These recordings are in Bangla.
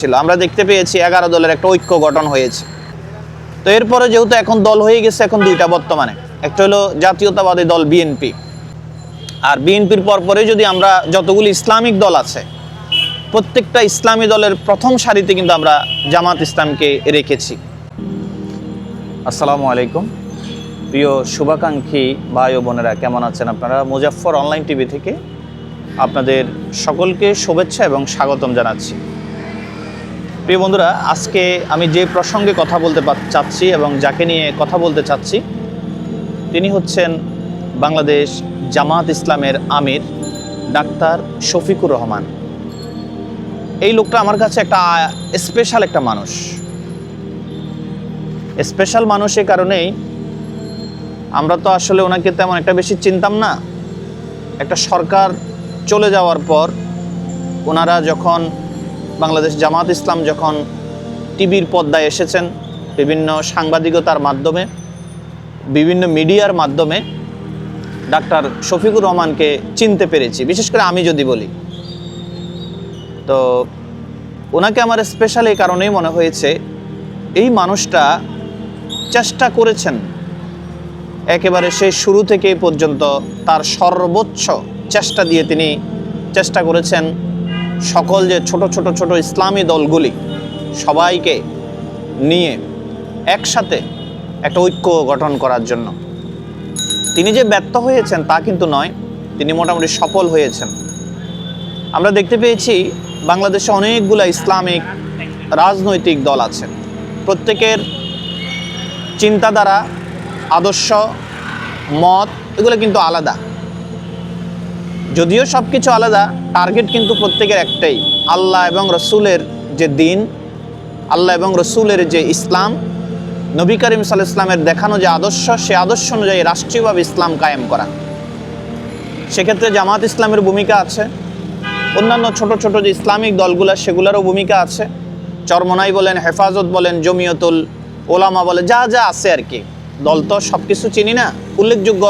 ছিল। আমরা দেখতে পেয়েছি এগারো দলের একটা ঐক্য গঠন হয়েছে। তো এরপরে যেহেতু এখন দল হয়ে গেছে, এখন দুইটা বর্তমানে। একটা হলো জাতীয়তাবাদী দল বিএনপি। আর বিএনপির পরপরে যদি আমরা যতগুলি ইসলামিক দল আছে, প্রত্যেকটা ইসলামী দলের প্রথম সারিতে কিন্তু আমরা জামাত ইসলামকে রেখেছি। আসসালামু আলাইকুম। প্রিয় শুভাকাঙ্ক্ষী ভাই ও বোনেরা, কেমন আছেন আপনারা? মুজাফফর অনলাইন টিভি থেকে আপনাদের সকলকে শুভেচ্ছা এবং স্বাগতম জানাচ্ছি। প্রিয় বন্ধুরা, আজকে আমি যে প্রসঙ্গে কথা বলতে চাচ্ছি এবং যাকে নিয়ে কথা বলতে চাচ্ছি, তিনি হচ্ছেন বাংলাদেশ জামাত ইসলামের আমির ডাক্তার শফিকুর রহমান। এই লোকটা আমার কাছে একটা স্পেশাল একটা মানুষ। স্পেশাল মানুষ কারণেই আমরা তো আসলে ওনাকে তেমন একটা বেশি চিনতাম না। একটা সরকার চলে যাওয়ার পর ওনারা যখন বাংলাদেশ জামাত ইসলাম যখন টিভির পর্দায় এসেছেন বিভিন্ন সাংবাদিকতার মাধ্যমে, বিভিন্ন মিডিয়ার মাধ্যমে, ডাক্তার শফিকুর রহমানকে চিনতে পেরেছি। বিশেষ করে আমি যদি বলি। তো ওনাকে আমার স্পেশাল এই কারণেই মনে হয়েছে, এই মানুষটা চেষ্টা করেছেন একেবারে সেই শুরু থেকে পর্যন্ত তার সর্বোচ্চ চেষ্টা দিয়ে তিনি চেষ্টা করেছেন সকল যে ছোট ছোট ছোট ইসলামী দলগুলি সবাইকে নিয়ে একসাথে একটা ঐক্য গঠন করার জন্য। তিনি যে ব্যর্থ হয়েছেন তা কিন্তু নয়, তিনি মোটামুটি সফল হয়েছেন। আমরা দেখতে পেয়েছি বাংলাদেশে অনেকগুলো ইসলামিক রাজনৈতিক দল আছে। প্রত্যেকের চিন্তাধারা, আদর্শ, মত, এগুলো কিন্তু আলাদা। যদিও সব কিছু আলাদা টার্গেট কিন্তু প্রত্যেকের একটাই। আল্লাহ এবং রসুলের যে দিন, আল্লাহ এবং রসুলের যে ইসলাম, নবী করিম সাল ইসলামের দেখানো যে আদর্শ, সে আদর্শ অনুযায়ী রাষ্ট্রীয়ভাবে ইসলাম কায়েম করা। সেক্ষেত্রে জামাত ইসলামের ভূমিকা আছে। অন্যান্য ছোট ছোট যে ইসলামিক দলগুলো, সেগুলোরও ভূমিকা আছে। চরমনাই বলেন, হেফাজত বলেন, জমিয়তুল ওলামা বলে যা যা আছে আর কি। দল তো সব কিছু চিনি না। উল্লেখযোগ্য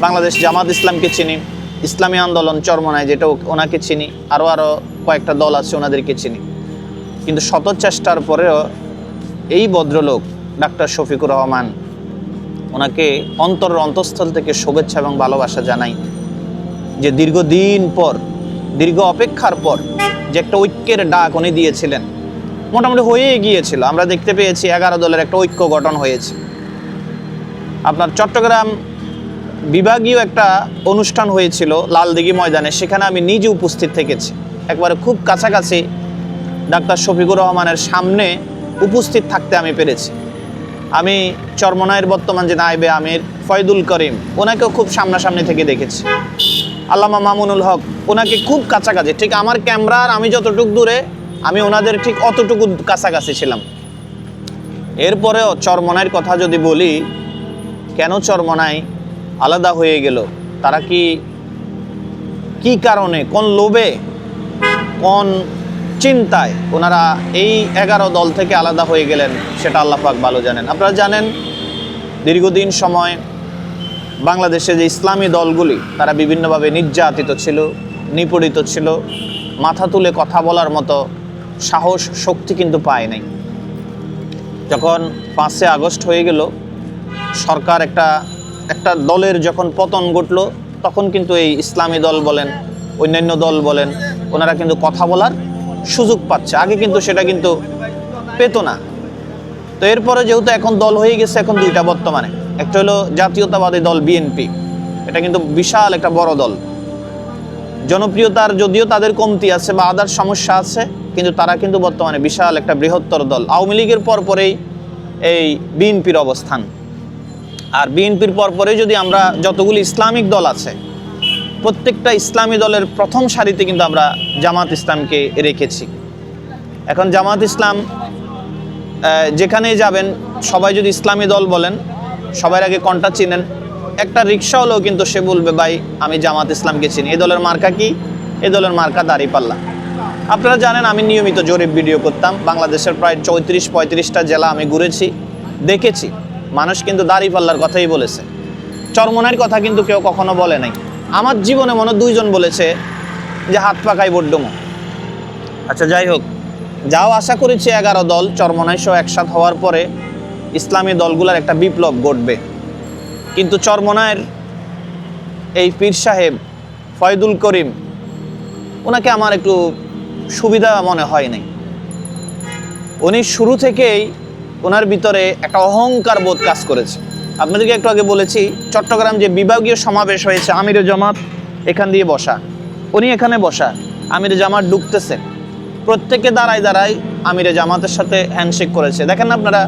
বাংলাদেশ জামাত ইসলামকে চিনি। ইসলামী আন্দোলন চরমনায় যেটা ওনাকে চিনি আরও আরও কয়েকটা দল আছে ওনাদেরকে চিনি। কিন্তু শত চেষ্টার পরেও এই ভদ্রলোক, ডাক্তার শফিকুর রহমান, ওনাকে অন্তর অন্তঃস্থল থেকে শুভেচ্ছা এবং ভালোবাসা জানাই যে দীর্ঘদিন পর, দীর্ঘ অপেক্ষার পর যে একটা ঐক্যের ডাক উনি দিয়েছিলেন, মোটামুটি হয়ে গিয়েছিল। আমরা দেখতে পেয়েছি এগারো দলের একটা ঐক্য গঠন হয়েছে। আপনার চট্টগ্রাম বিভাগীয় একটা অনুষ্ঠান হয়েছিল লালদিঘি ময়দানে, সেখানে আমি নিজে উপস্থিত থেকেছি। একবারে খুব কাছাকাছি ডাক্তার শফিকুর রহমানের সামনে উপস্থিত থাকতে আমি পেরেছি। আমি চরমনায়ের বর্তমান যে নাইবে আমির ফয়দুল করিম, ওনাকেও খুব সামনাসামনি থেকে দেখেছি। আল্লামা মামুনুল হক, ওনাকে খুব কাছাকাছি, ঠিক আমার ক্যামেরার আমি যতটুকু দূরে, আমি ওনাদের ঠিক অতটুকু কাছাকাছি ছিলাম। এরপরেও চরমনাইয়ের কথা যদি বলি, কেন চরমনাই আলাদা হয়ে গেল। তারা কি কি কারণে, কোন লোভে, কোন চিন্তায় ওনারা এই এগারো দল থেকে আলাদা হয়ে গেলেন সেটা আল্লাহ পাক ভালো জানেন। আপনারা জানেন, দীর্ঘদিন সময় বাংলাদেশে যে ইসলামী দলগুলি, তারা বিভিন্নভাবে নির্যাতিত ছিল, নিপীড়িত ছিল, মাথা তুলে কথা বলার মতো সাহস, শক্তি কিন্তু পায় নাই। যখন পাঁচে আগস্ট হয়ে গেল, সরকার একটা একটা দলের যখন পতন ঘটলো, তখন কিন্তু এই ইসলামী দল বলেন, অন্যান্য দল বলেন, ওনারা কিন্তু কথা বলার সুযোগ পাচ্ছে। আগে কিন্তু সেটা কিন্তু পেত না। তো এরপরে যেহেতু এখন দল হয়ে গেছে, এখন দুইটা বর্তমানে। একটা হলো জাতীয়তাবাদী দল বিএনপি। এটা কিন্তু বিশাল একটা বড় দল। জনপ্রিয়তার যদিও তাদের কমতি আছে বা আদার সমস্যা আছে, কিন্তু তারা কিন্তু বর্তমানে বিশাল একটা বৃহত্তর দল। আওয়ামী লীগের পরপরেই এই বিএনপির অবস্থান। আর বিএনপির পর পরে যদি আমরা যতগুলি ইসলামিক দল আছে, প্রত্যেকটা ইসলামী দলের প্রথম সারিতে কিন্তু আমরা জামাত ইসলামকে রেখেছি। এখন জামাত ইসলাম যেখানেই যাবেন, সবাই যদি ইসলামী দল বলেন সবার আগে কন্টা চিনেন? একটা রিক্সা হলেও কিন্তু সে বলবে, ভাই, আমি জামাত ইসলামকে চিনি। এই দলের মার্কা কি? এই দলের মার্কা দাঁড়িপাল্লা। আপনারা জানেন, আমি নিয়মিত জরিপ ভিডিও করতাম। বাংলাদেশের প্রায় চৌত্রিশ পঁয়ত্রিশটা জেলা আমি ঘুরেছি, দেখেছি। মানুষ কিন্তু দাঁড়িপাল্লার কথাই বলেছে। চরমনের কথা কিন্তু কেউ কখনো বলে নাই। আমার জীবনে মনে দুইজন বলেছে যে হাত পাকাই বড্ডমো। আচ্ছা যাই হোক। যাও, আশা করেছি এগারো দল চরমনাই সহ একসাথ হওয়ার পরে ইসলামী দলগুলোর একটা বিপ্লব ঘটবে। কিন্তু চরমনায়ের এই পীর সাহেব ফয়দুল করিম, ওনাকে আমার একটু সুবিধা মনে হয় নাই। উনি শুরু থেকেই ওনার ভিতরে একটা অহংকার বোধ কাজ করেছে। আপনাদেরকে একটু আগে বলেছি, চট্টগ্রাম যে বিভাগীয় সমাবেশ হয়েছে, আমিরে জামাত এখান দিয়ে বসা। উনি এখানে বসা, আমিরে জামাত ঢুকতেছে প্রত্যেকে দাঁড়ায় দাঁড়ায় আমিরে জামাতের সাথে হ্যান্ডশেক করেছে। দেখেন আপনারা,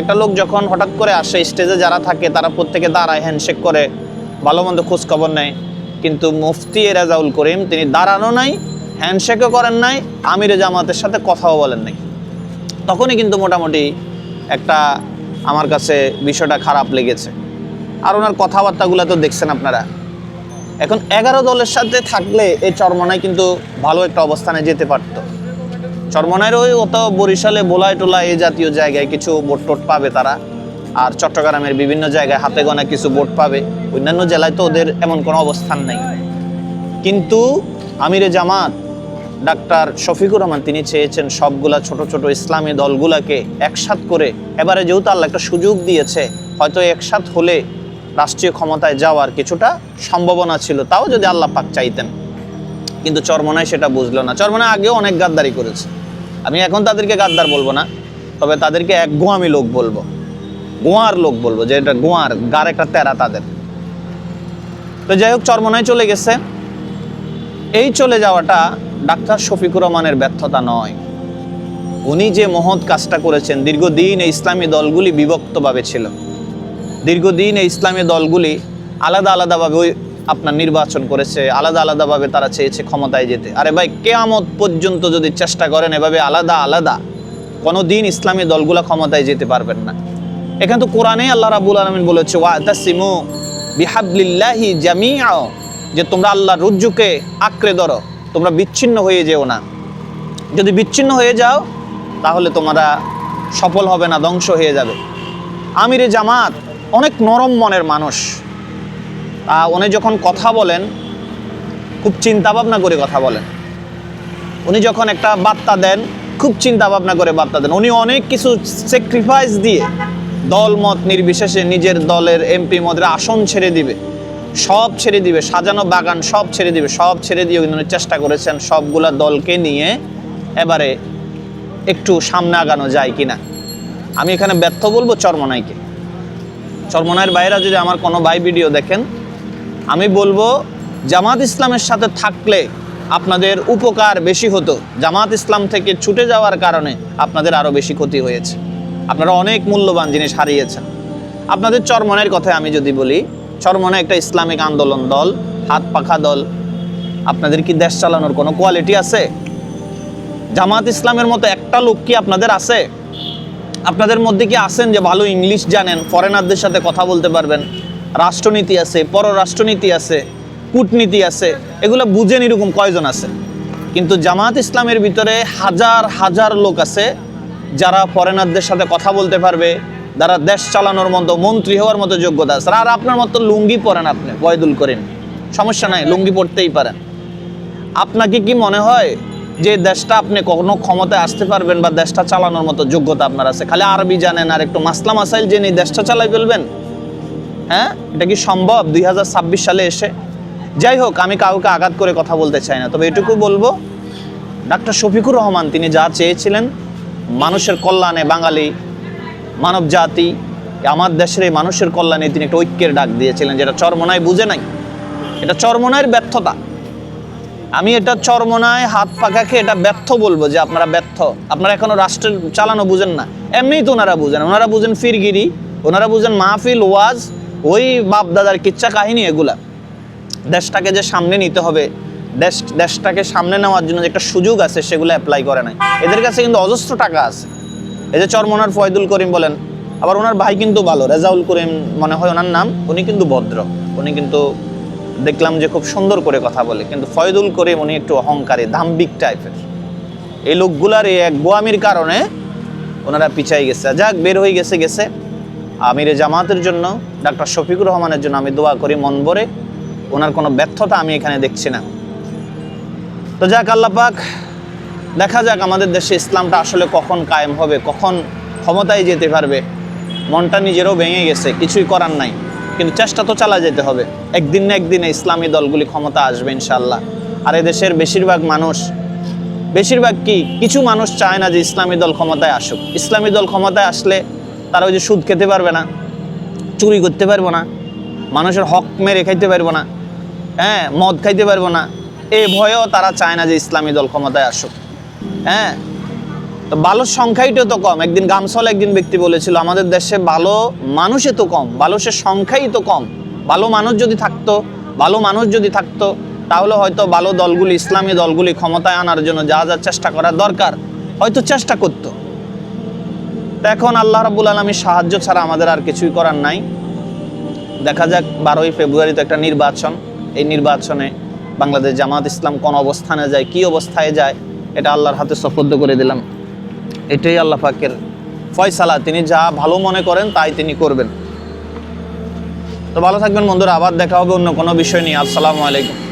একটা লোক যখন হঠাৎ করে আসে স্টেজে যারা থাকে, তারা প্রত্যেকে দাঁড়ায় হ্যান্ডশেক করে ভালো মন্দ খোঁজখবর নেয়। কিন্তু মুফতি এরাজাউল করিম, তিনি দাঁড়ানো নাই হ্যান্ডশেকও করেন নাই, আমিরে জামাতের সাথে কথাও বলেন নাই। তখনই কিন্তু মোটামুটি একটা আমার কাছে বিষয়টা খারাপ লেগেছে। আর ওনার কথাবার্তাগুলো তো দেখছেন আপনারা। এখন এগারো দলের সাথে থাকলে এই চরমনায় কিন্তু ভালো একটা অবস্থানে যেতে পারত। চরমনায়ের ওই অত বরিশালে বোলায় টোলা এই জাতীয় জায়গায় কিছু বোট টোট পাবে তারা। আর চট্টগ্রামের বিভিন্ন জায়গায় হাতে গোনা কিছু বোট পাবে। অন্যান্য জেলায় তো ওদের এমন কোনো অবস্থান নেই। কিন্তু আমিরে জামাত ডাক্তার শফিকুর রহমান, তিনি চেয়েছেন সবগুলা ছোট ছোট ইসলামী দলগুলাকে একসাথ করে এবারে যেহেতু আল্লাহ একটা সুযোগ দিয়েছে, হয়তো একসাথ হলে রাষ্ট্রীয় ক্ষমতায় যাওয়ার কিছুটা সম্ভাবনা ছিল, তাও যদি আল্লাহ পাক চাইতেন। কিন্তু চরমনায় সেটা বুঝলো না। চরমনায় আগেও অনেক গাদ্দারি করেছে। আমি এখন তাদেরকে গাদ্দার বলব না, তবে তাদেরকে এক গোয়ামি লোক বলব। গোয়ার লোক বলব, যে এটা গোয়ার, গার একটা তেরা তাদের। তো যাই হোক, চরমনায় চলে গেছে। এই চলে যাওয়াটা ডাক্তার শফিকুর রহমানের ব্যর্থতা নয়। উনি যে মহৎ কাজটা করেছেন, দীর্ঘদিন এই ইসলামী দলগুলি বিভক্তভাবে ছিল। দীর্ঘদিন এই ইসলামী দলগুলি আলাদা আলাদাভাবে আপনার নির্বাচন করেছে, আলাদা আলাদাভাবে তারা চেয়েছে ক্ষমতায় যেতে। আরে ভাই, কেয়ামত পর্যন্ত যদি চেষ্টা করেন এভাবে আলাদা আলাদা কোনো দিন ইসলামী দলগুলো ক্ষমতায় যেতে পারবেন না। এখানে তো কোরআনে আল্লাহ রাবুল আলমিন বলেছে, ওয়াতাসিমু বিহাবলিল্লাহি জামিআ যে তোমরা আল্লাহর রুজ্জুকে আঁকড়ে ধরো। তোমরা বিচ্ছিন্ন হয়ে যেও না। যদি বিচ্ছিন্ন হয়ে যাও, তাহলে তোমরা সফল হবে না, ধ্বংস হয়ে যাবে। আমিরে জামাত অনেক নরম মনের মানুষ। তা উনি যখন কথা বলেন, খুব চিন্তা ভাবনা করে কথা বলেন। উনি যখন একটা বার্তা দেন, খুব চিন্তা ভাবনা করে বার্তা দেন। উনি অনেক কিছু স্যাক্রিফাইস দিয়ে দল মত নির্বিশেষে নিজের দলের এমপি মদের আসন ছেড়ে দিবে। সব ছেড়ে দিবে, সাজানো বাগান সব ছেড়ে দিবে, সব ছেড়ে দিয়ে কিন্তু চেষ্টা করেছেন সবগুলা দলকে নিয়ে এবারে একটু সামনে আগানো যায় কি না আমি এখানে ব্যর্থ বলব চরমনাইকে। চরমনাইয়ের বাইরা যদি আমার কোনো ভাই ভিডিও দেখেন, আমি বলব জামাত ইসলামের সাথে থাকলে আপনাদের উপকার বেশি হতো। জামাত ইসলাম থেকে ছুটে যাওয়ার কারণে আপনাদের আরও বেশি ক্ষতি হয়েছে। আপনারা অনেক মূল্যবান জিনিস হারিয়েছেন। আপনাদের চরমনের কথা আমি যদি বলি চরমনে একটা ইসলামিক আন্দোলন দল, হাত পাখা দল। আপনাদের কি দেশ চালানোর কোনো কোয়ালিটি আছে? জামাত ইসলামের মতো একটা লোক কি আপনাদের আছে? আপনাদের মধ্যে কি আছেন যে ভালো ইংলিশ জানেন ফরেনারদের সাথে কথা বলতে পারবেন? রাষ্ট্রনীতি আছে, পররাষ্ট্রনীতি আছে, কূটনীতি আছে, এগুলো বুঝেন এরকম কয়জন আছে? কিন্তু জামাত ইসলামের ভিতরে হাজার হাজার লোক আছে যারা ফরেনারদের সাথে কথা বলতে পারবে যারা দেশ চালানোর মতো, মন্ত্রী হওয়ার মতো যোগ্যতা আছে। আর আপনার মতো লুঙ্গি পরেন আপনি বয়দুল করেন সমস্যা নাই, লুঙ্গি পড়তেই পারেন। আপনাকে কি মনে হয় যে দেশটা আপনি কখনো ক্ষমতায় আসতে পারবেন বা দেশটা চালানোর মতো যোগ্যতা আপনার আছে? খালি আরবি জানেন আর একটু মাসলা মাসাইল জেনে দেশটা চালাই ফেলবেন? হ্যাঁ? এটা কি সম্ভব? দুই হাজার ছাব্বিশ সালে এসে। যাই হোক, আমি কাউকে আঘাত করে কথা বলতে চাই না, তবে এটুকু বলব, ডাক্তার শফিকুর রহমান, তিনি যা চেয়েছিলেন, মানুষের কল্যাণে বাঙালি মানব জাতি, আমার দেশের এই মানুষের কল্যাণে তিনি একটা ঐক্যের ডাক দিয়েছিলেন, যেটা চরমনায় বুঝে নাই। এটা চরমনায়ের ব্যর্থতা। আমি এটা চরমনায় হাত পাখাকে এটা ব্যর্থ বলব যে আপনারা ব্যর্থ। আপনারা এখনও রাষ্ট্রের চালানো বুঝেন না। এমনিই তো ওনারা বুঝেন। ওনারা বুঝেন ফিরগিরি, ওনারা বুঝেন মাহফিল, ওয়াজ, ওই বাপ দাদার কিচ্ছা কাহিনী এগুলা। দেশটাকে যে সামনে নিতে হবে, দেশ, দেশটাকে সামনে নেওয়ার জন্য যে একটা সুযোগ আছে, সেগুলো অ্যাপ্লাই করে নাই। এদের কাছে কিন্তু অজস্র টাকা আছে। এই যে চরমনার ফয়দুল করিম বলেন, আবার ওনার ভাই কিন্তু ভালো, রেজাউল করিম মনে হয় ওনার নাম, উনি কিন্তু ভদ্র। উনি কিন্তু দেখলাম যে খুব সুন্দর করে কথা বলে, কিন্তু ফয়দুল করিম উনি একটু অহংকারী দাম্বিক টাইপের। এই লোকগুলার এই এক গোয়ামির কারণে ওনারা পিছাই গেছে। যাক, বের হয়ে গেছে গেছে। আমিরে জামাতের জন্য, ডাক্তার শফিকুর রহমানের জন্য আমি দোয়া করি মন ভরে। ওনার কোনো ব্যর্থতা আমি এখানে দেখছি না। তো যাক, আল্লাহ পাক দেখা যাক আমাদের দেশে ইসলামটা আসলে কখন কায়েম হবে, কখন ক্ষমতায় যেতে পারবে। মনটা নিজেরও ভেঙে গেছে, কিছুই করার নাই। কিন্তু চেষ্টা তো চালা যেতে হবে। একদিন না একদিন ইসলামী দলগুলি ক্ষমতা আসবে ইনশাল্লাহ আর দেশের বেশিরভাগ মানুষ, বেশিরভাগ কি, কিছু মানুষ চায় না যে ইসলামী দল ক্ষমতায় আসুক। ইসলামী দল ক্ষমতায় আসলে তারা ওই যে সুদ খেতে পারবে না, চুরি করতে পারব না, মানুষের হক মেরে খাইতে পারব না হ্যাঁ মদ খাইতে পারব না। এই ভয়েও তারা চায় না যে ইসলামী দল ক্ষমতায় আসুক। হ্যাঁ? তো বালোর সংখ্যাইটা তো কম। একদিন গামসল একদিন ব্যক্তি বলেছিল, আমাদের দেশে ভালো মানুষে তো কম বালুসের সংখ্যাই তো কম। ভালো মানুষ যদি থাকতো ভালো মানুষ যদি থাকতো, তাহলে হয়তো ভালো দলগুলি, ইসলামী দলগুলি ক্ষমতায় আনার জন্য যা যা চেষ্টা করা দরকার, হয়তো চেষ্টা করতো। তো এখন আল্লাহ রাবুল আলমীর সাহায্য ছাড়া আমাদের আর কিছুই করার নাই। দেখা যাক, বারোই ফেব্রুয়ারিতে একটা নির্বাচন। এই নির্বাচনে বাংলাদেশ জামাত ইসলাম কোন অবস্থানে যায়, কি অবস্থায় যায় এটা আল্লাহর হাতে সফদ্ধ করে দিলাম। এটাই আল্লাহ পাকের ফয়সালা। তিনি যা ভালো মনে করেন, তাই তিনি করবেন। তো ভালো থাকবেন বন্ধুরা, আবার দেখা হবে অন্য কোনো বিষয় নিয়ে। আসসালামু আলাইকুম।